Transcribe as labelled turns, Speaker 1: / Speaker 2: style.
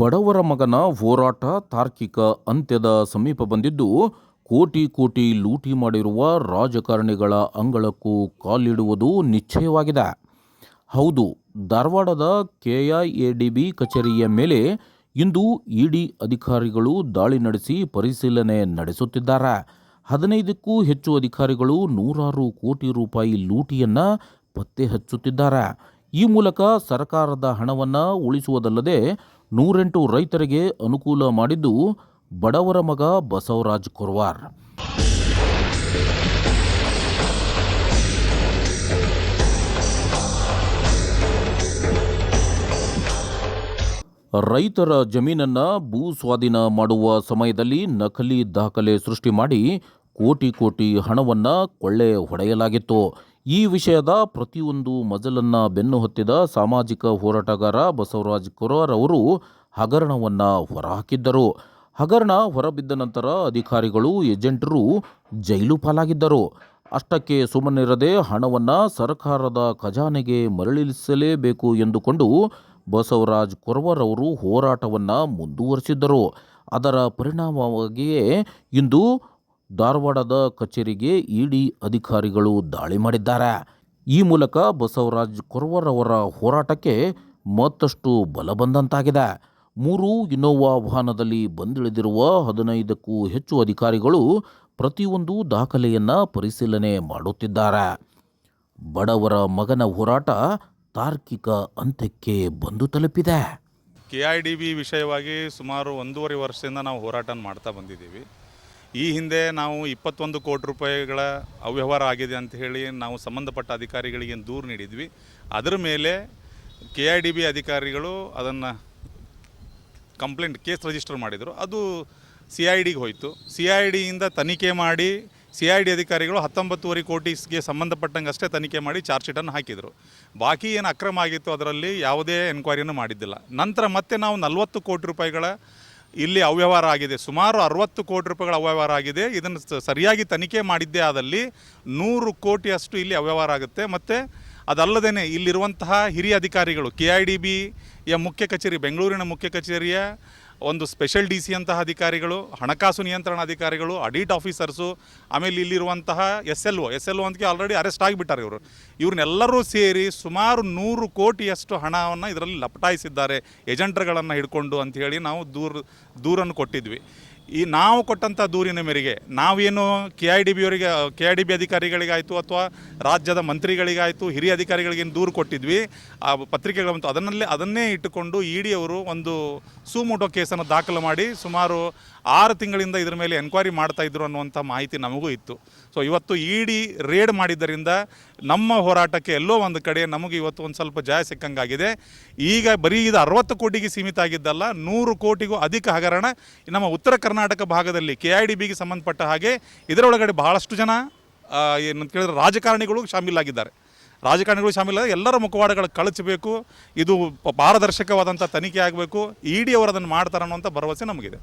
Speaker 1: ಬಡವರ ಮಗನ ಹೋರಾಟ ತಾರ್ಕಿಕ ಅಂತ್ಯದ ಸಮೀಪ ಬಂದಿದ್ದು, ಕೋಟಿ ಕೋಟಿ ಲೂಟಿ ಮಾಡಿರುವ ರಾಜಕಾರಣಿಗಳ ಅಂಗಳಕ್ಕೂ ಕಾಲಿಡುವುದು ನಿಶ್ಚಯವಾಗಿದೆ. ಹೌದು, ಧಾರವಾಡದ ಕೆಐಎಡಿಬಿ ಕಚೇರಿಯ ಮೇಲೆ ಇಂದು ಇಡಿ ಅಧಿಕಾರಿಗಳು ದಾಳಿ ನಡೆಸಿ ಪರಿಶೀಲನೆ ನಡೆಸುತ್ತಿದ್ದಾರೆ. ಹದಿನೈದಕ್ಕೂ ಹೆಚ್ಚು ಅಧಿಕಾರಿಗಳು ನೂರಾರು ಕೋಟಿ ರೂಪಾಯಿ ಲೂಟಿಯನ್ನು ಪತ್ತೆ ಹಚ್ಚುತ್ತಿದ್ದಾರೆ. ಈ ಮೂಲಕ ಸರ್ಕಾರದ ಹಣವನ್ನು ಉಳಿಸುವುದಲ್ಲದೆ ನೂರೆಂಟು ರೈತರಿಗೆ ಅನುಕೂಲ ಮಾಡಿದ್ದು ಬಡವರ ಮಗ ಬಸವರಾಜ್ ಕೊರ್ವಾರ್. ರೈತರ ಜಮೀನನ್ನ ಭೂ ಸ್ವಾಧೀನ ಮಾಡುವ ಸಮಯದಲ್ಲಿ ನಕಲಿ ದಾಖಲೆ ಸೃಷ್ಟಿ ಮಾಡಿ ಕೋಟಿ ಕೋಟಿ ಹಣವನ್ನು ಕೊಳ್ಳೆ ಹೊಡೆಯಲಾಗಿತ್ತು. ಈ ವಿಷಯದ ಪ್ರತಿಯೊಂದು ಮಜಲನ್ನು ಬೆನ್ನು ಹತ್ತಿದ ಸಾಮಾಜಿಕ ಹೋರಾಟಗಾರ ಬಸವರಾಜ್ ಕೊರವರ್ ಅವರು ಹಗರಣವನ್ನು ಹೊರಹಾಕಿದ್ದರು. ಹಗರಣ ಹೊರಬಿದ್ದ ನಂತರ ಅಧಿಕಾರಿಗಳು, ಏಜೆಂಟರು ಜೈಲು ಪಾಲಾಗಿದ್ದರು. ಅಷ್ಟಕ್ಕೆ ಸುಮ್ಮನಿರದೆ ಹಣವನ್ನು ಸರ್ಕಾರದ ಖಜಾನೆಗೆ ಮರಳಿಸಲೇಬೇಕು ಎಂದುಕೊಂಡು ಬಸವರಾಜ್ ಕೊರವರ್ ಅವರು ಹೋರಾಟವನ್ನು ಮುಂದುವರಿಸಿದ್ದರು. ಅದರ ಪರಿಣಾಮವಾಗಿಯೇ ಇಂದು ಧಾರವಾಡದ ಕಚೇರಿಗೆ ಇಡಿ ಅಧಿಕಾರಿಗಳು ದಾಳಿ ಮಾಡಿದ್ದಾರೆ. ಈ ಮೂಲಕ ಬಸವರಾಜ್ ಕೊರವರ್ ಅವರ ಹೋರಾಟಕ್ಕೆ ಮತ್ತಷ್ಟು ಬಲ ಬಂದಂತಾಗಿದೆ. ಮೂರು ಇನ್ನೋವಾ ವಾಹನದಲ್ಲಿ ಬಂದಿಳಿದಿರುವ ಹದಿನೈದಕ್ಕೂ ಹೆಚ್ಚು ಅಧಿಕಾರಿಗಳು ಪ್ರತಿಯೊಂದು ದಾಖಲೆಯನ್ನು ಪರಿಶೀಲನೆ ಮಾಡುತ್ತಿದ್ದಾರೆ. ಬಡವರ ಮಗನ ಹೋರಾಟ ತಾರ್ಕಿಕ ಅಂತ್ಯಕ್ಕೆ ಬಂದು ತಲುಪಿದೆ.
Speaker 2: ಕೆ ಐ ಡಿ ಬಿ ವಿಷಯವಾಗಿ ಸುಮಾರು ಒಂದೂವರೆ ವರ್ಷದಿಂದ ನಾವು ಹೋರಾಟ ಮಾಡ್ತಾ ಬಂದಿದ್ದೀವಿ. ಈ ಹಿಂದೆ ನಾವು ಇಪ್ಪತ್ತೊಂದು ಕೋಟಿ ರೂಪಾಯಿಗಳ ಅವ್ಯವಹಾರ ಆಗಿದೆ ಅಂತ ಹೇಳಿ ನಾವು ಸಂಬಂಧಪಟ್ಟ ಅಧಿಕಾರಿಗಳಿಗೆ ದೂರು ನೀಡಿದ್ವಿ. ಅದರ ಮೇಲೆ ಕೆ ಐ ಡಿ ಬಿ ಅಧಿಕಾರಿಗಳು ಅದನ್ನು ಕಂಪ್ಲೇಂಟ್, ಕೇಸ್ ರಿಜಿಸ್ಟರ್ ಮಾಡಿದರು. ಅದು ಸಿ ಐ ಡಿಗೆ ಹೋಯಿತು. ಸಿ ಐ ಡಿಯಿಂದ ತನಿಖೆ ಮಾಡಿ ಸಿ ಐ ಡಿ ಅಧಿಕಾರಿಗಳು ಹತ್ತೊಂಬತ್ತುವರೆ ಕೋಟಿಗೆ ಸಂಬಂಧಪಟ್ಟಂಗೆ ಅಷ್ಟೇ ತನಿಖೆ ಮಾಡಿ ಚಾರ್ಜ್ ಶೀಟನ್ನು ಹಾಕಿದರು. ಬಾಕಿ ಏನು ಅಕ್ರಮ ಆಗಿತ್ತು ಅದರಲ್ಲಿ ಯಾವುದೇ ಎನ್ಕ್ವೈರಿಯನ್ನು ಮಾಡಿದ್ದಿಲ್ಲ. ನಂತರ ಮತ್ತೆ ನಾವು ನಲವತ್ತು ಕೋಟಿ ರೂಪಾಯಿಗಳ ಇಲ್ಲಿ ಅವ್ಯವಹಾರ ಆಗಿದೆ. ಸುಮಾರು ಅರವತ್ತು ಕೋಟಿ ರೂಪಾಯಿಗಳ ಅವ್ಯವಹಾರ ಆಗಿದೆ. ಇದನ್ನು ಸರಿಯಾಗಿ ತನಿಖೆ ಮಾಡಿದ್ದೇ ಆದಲ್ಲಿ ನೂರು ಕೋಟಿಯಷ್ಟು ಇಲ್ಲಿ ಅವ್ಯವಹಾರ ಆಗುತ್ತೆ. ಮತ್ತು ಅದಲ್ಲದೇ ಇಲ್ಲಿರುವಂತಹ ಹಿರಿಯ ಅಧಿಕಾರಿಗಳು, ಕೆ ಐ ಡಿ ಬಿಯ ಮುಖ್ಯ ಕಚೇರಿ, ಬೆಂಗಳೂರಿನ ಮುಖ್ಯ ಕಚೇರಿಯ ಒಂದು ಸ್ಪೆಷಲ್ ಡಿ ಸಿ ಅಂತಹ ಅಧಿಕಾರಿಗಳು, ಹಣಕಾಸು ನಿಯಂತ್ರಣ ಅಧಿಕಾರಿಗಳು ಅಡಿಟ್ ಆಫೀಸರ್ಸು, ಆಮೇಲೆ ಇಲ್ಲಿರುವಂತಹ S L O S L O ಅಂತಕ್ಕೆ already arrest ಆಗಿಬಿಟ್ಟಾರೆ ಇವರು. ಇವ್ರನ್ನೆಲ್ಲರೂ ಸೇರಿ ಸುಮಾರು ನೂರು ಕೋಟಿಯಷ್ಟು ಹಣವನ್ನು ಇದರಲ್ಲಿ ಲಪಟಾಯಿಸಿದ್ದಾರೆ, ಏಜೆಂಟ್ರುಗಳನ್ನು ಹಿಡ್ಕೊಂಡು ಅಂಥೇಳಿ ನಾವು ದೂರ, ದೂರನ್ನು ಕೊಟ್ಟಿದ್ವಿ. ಈ ನಾವು ಕೊಟ್ಟಂಥ ದೂರಿನ ಮೇರೆಗೆ ನಾವೇನು ಕೆ ಐ ಡಿ ಬಿ ಅವರಿಗೆ ಕೆ ಐ ಡಿ ಬಿ ಅಧಿಕಾರಿಗಳಿಗಾಯಿತು ಅಥವಾ ರಾಜ್ಯದ ಮಂತ್ರಿಗಳಿಗಾಯಿತು, ಹಿರಿಯ ಅಧಿಕಾರಿಗಳಿಗೇನು ದೂರು ಕೊಟ್ಟಿದ್ವಿ, ಆ ಪತ್ರಿಕೆಗಳು ಬಂತು ಅದನ್ನಲ್ಲೇ ಅದನ್ನೇ ಇಟ್ಟುಕೊಂಡು ಇ ಡಿ ಅವರು ಒಂದು ಸುಮೋಟೋ ಕೇಸನ್ನು ದಾಖಲು ಮಾಡಿ ಸುಮಾರು ಆರು ತಿಂಗಳಿಂದ ಇದರ ಮೇಲೆ ಎನ್ಕ್ವೈರಿ ಮಾಡ್ತಾ ಇದ್ರು ಅನ್ನುವಂಥ ಮಾಹಿತಿ ನಮಗೂ ಇತ್ತು. ಸೊ ಇವತ್ತು ಇ ಡಿ ರೇಡ್ ಮಾಡಿದ್ದರಿಂದ ನಮ್ಮ ಹೋರಾಟಕ್ಕೆ ಎಲ್ಲೋ ಒಂದು ಕಡೆ ನಮಗೆ ಇವತ್ತು ಒಂದು ಸ್ವಲ್ಪ ಜಯ ಸಿಕ್ಕಂಗಾಗಿದೆ. ಈಗ ಬರೀ ಇದು ಅರವತ್ತು ಕೋಟಿಗೆ ಸೀಮಿತ ಆಗಿದ್ದಲ್ಲ, ನೂರು ಕೋಟಿಗೂ ಅಧಿಕ ಹಗರಣ ನಮ್ಮ ಉತ್ತರ ಕರ್ನಾಟಕ ಭಾಗದಲ್ಲಿ ಕೆ ಐ ಡಿ ಬಿಗೆ ಸಂಬಂಧಪಟ್ಟ ಹಾಗೆ ಇದರೊಳಗಡೆ ಬಹಳಷ್ಟು ಜನ ಏನಂತ ಕೇಳಿದ್ರೆ ರಾಜಕಾರಣಿಗಳು ಶಾಮೀಲಾಗಿದ್ದಾರೆ. ರಾಜಕಾರಣಿಗಳು ಶಾಮೀಲ ಎಲ್ಲರ ಮುಖವಾಡಗಳು ಕಳಚಬೇಕು, ಇದು ಪಾರದರ್ಶಕವಾದಂಥ ತನಿಖೆ ಆಗಬೇಕು, ಇ ಡಿ ಅವರು ಅದನ್ನು ಮಾಡ್ತಾರೆ ಅನ್ನುವಂಥ ಭರವಸೆ ನಮಗಿದೆ.